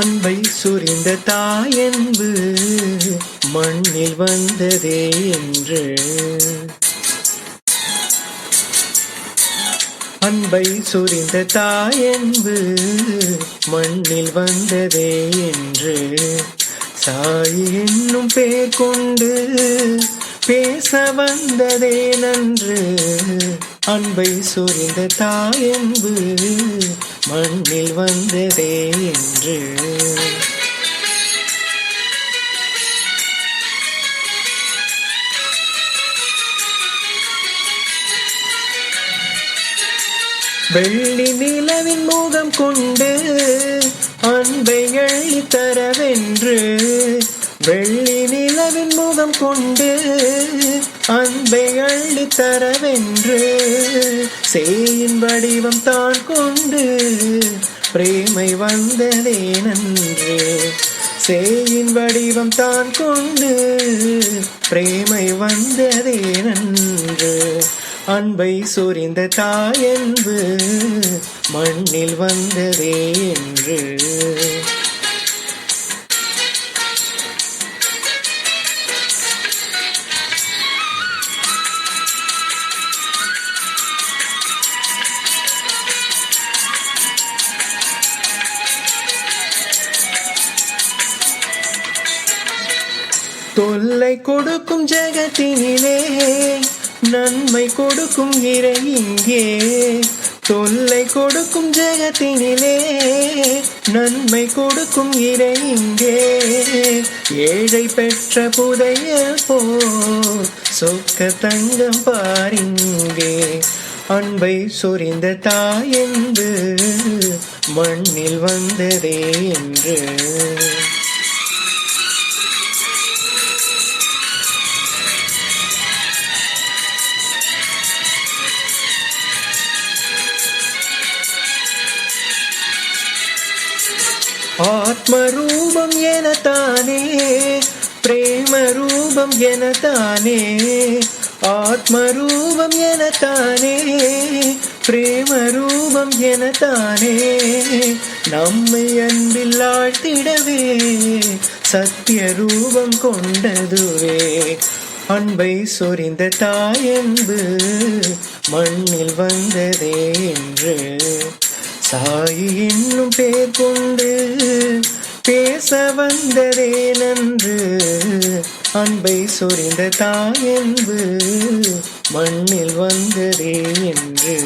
அன்பை சுரிந்த தாயன்பு மண்ணில் வந்ததே என்று. அன்பை சுரிந்த தாயன்பு மண்ணில் வந்ததே என்று. சாய் என்னும் பேர் கொண்டு பேச வந்ததே நன்று. அன்பை சுரிந்த தாயன்பு மண்ணில் வந்ததே என்று. வெள்ளி நிலவின் முகம் கொண்டு அன்பை அள்ளி தரவென்று வெள்ளி நிலவின் முகம் கொண்டு சரவென்று தரவென்று சேயின் வடிவம் தான் கொண்டு பிரேமை வந்ததே நன்று. சேயின் வடிவம் தான் கொண்டு பிரேமை வந்ததே நன்று. அன்பை சொரிந்த தாயன்பு மண்ணில் வந்ததே என்று. தொல்லை கொடுக்கும் ஜெகத்தினிலே நன்மை கொடுக்கும் இறை இங்கே தொல்லை கொடுக்கும் ஜெகத்தினிலே நன்மை கொடுக்கும் இறை இங்கே ஏழை பெற்ற புதையல் போ சொக்க தங்கம் பாரிங்கே அன்பை சொரிந்த தாயென்று மண்ணில் வந்ததே என்று. ஆத்மரூபம் என தானே பிரேம ரூபம் என தானே ஆத்மரூபம் என தானே பிரேம ரூபம் என தானே நம்மை அன்பில் ஆழ்த்திடவே சத்திய ரூபம் கொண்டதுவே. அன்பை சொரிந்த தாயன்பு மண்ணில் வந்ததே என்று சாயி என்னும் பேர் கொண்டு பேச வந்ததே நன்று அன்பை சொரிந்த தாயன்பு மண்ணில் வந்ததே என்று